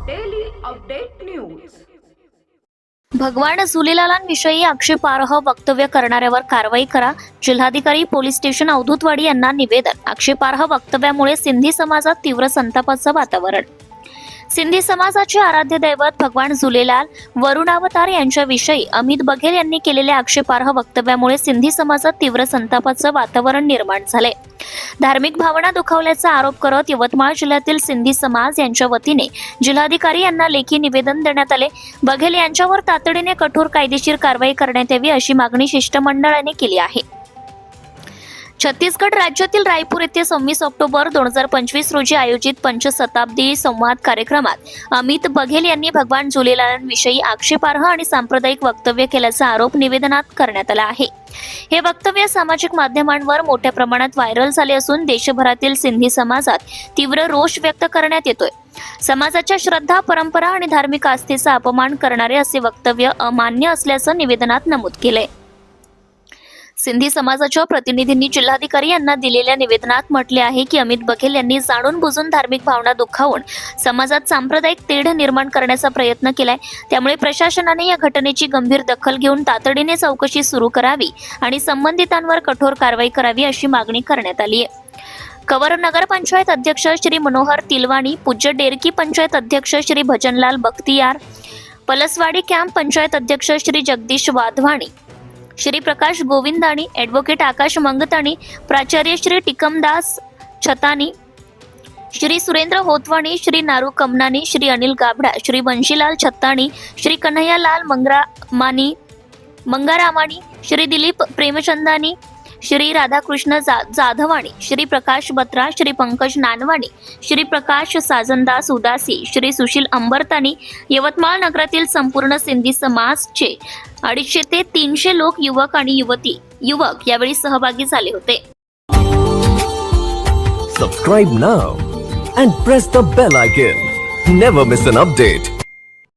Update news भगवान झुलेलालांविषयी आक्षेपार्ह वक्तव्य करणाऱ्यावर कारवाई करा. जिल्हाधिकारी पोलीस स्टेशन अवधूतवाडी यांना निवेदन. आक्षेपार्ह वक्तव्यामुळे सिंधी समाजात तीव्र संतापाचं वातावरण. सिंधी समाजाचे आराध्य दैवत भगवान झुलेलाल वरुणावतार यांच्याविषयी अमित बघेल यांनी केलेल्या आक्षेपार्ह वक्तव्यामुळे सिंधी समाजात तीव्र संतापाचं वातावरण निर्माण झाले धार्मिक भावना दुखावल्याचा आरोप करत यवतमाळ जिल्ह्यातील सिंधी समाज यांच्या वतीने जिल्हाधिकारी यांना लेखी निवेदन देण्यात आले. बघेल यांच्यावर तातडीने कठोर कायदेशीर कारवाई करण्यात यावी अशी मागणी शिष्टमंडळाने केली आहे. छत्तीसगड राज्यातील रायपूर येथे सव्वीस ऑक्टोबर दोन हजार पंचवीस रोजी आयोजित पंचशताब्दी संवाद कार्यक्रमात अमित बघेल यांनी भगवान झुलेलालांविषयी आक्षेपार्ह आणि सांप्रदायिक वक्तव्य केल्याचा आरोप निवेदनात करण्यात आला आहे. हे वक्तव्य सामाजिक माध्यमांवर मोठ्या प्रमाणात व्हायरल झाले असून देशभरातील सिंधी समाजात तीव्र रोष व्यक्त करण्यात येतोय. समाजाच्या श्रद्धा परंपरा आणि धार्मिक आस्थेचा अपमान करणारे असे वक्तव्य अमान्य असल्याचं निवेदनात नमूद केलंय. सिंधी समाजाच्या प्रतिनिधींनी जिल्हाधिकारी यांना दिलेल्या निवेदनात म्हटले आहे की अमित बघेल यांनी जाणून बुजून धार्मिक भावना दुखावून समाजात सांप्रदायिक तेढ निर्माण करण्याचा प्रयत्न केलाय. त्यामुळे प्रशासनाने या घटनेची गंभीर दखल घेऊन तातडीने चौकशी सुरू करावी आणि संबंधितांवर कठोर कारवाई करावी अशी मागणी करण्यात आली आहे. कवर नगरपंचायत अध्यक्ष श्री मनोहर तिलवाणी पूज्य डेरकी पंचायत अध्यक्ष श्री भजनलाल बख्तियार पलसवाडी कॅम्प पंचायत अध्यक्ष श्री जगदीश वाधवाणी श्री प्रकाश गोविंदाणी ॲडव्होकेट आकाश मंगताणी प्राचार्य श्री टिकमदास छतानी श्री सुरेंद्र होतवाणी श्री नारू कमनानी श्री अनिल गाबडा श्री बंशीलाल छत्ताणी श्री कन्हैयालाल मंगरा मानी मंगारामानी श्री दिलीप प्रेमचंदानी श्री राधाकृष्ण जा जाधवाणी श्री प्रकाश बत्रा श्री पंकज नानवाणी श्री प्रकाश साजनदास उदासी श्री सुशील अंबरतानी यवतमाळ नगरातील संपूर्ण सिंधी समाजचे अडीचशे ते तीनशे लोक युवक आणि युवती युवक यावेळी सहभागी झाले होते. Subscribe now and press the bell icon never miss an update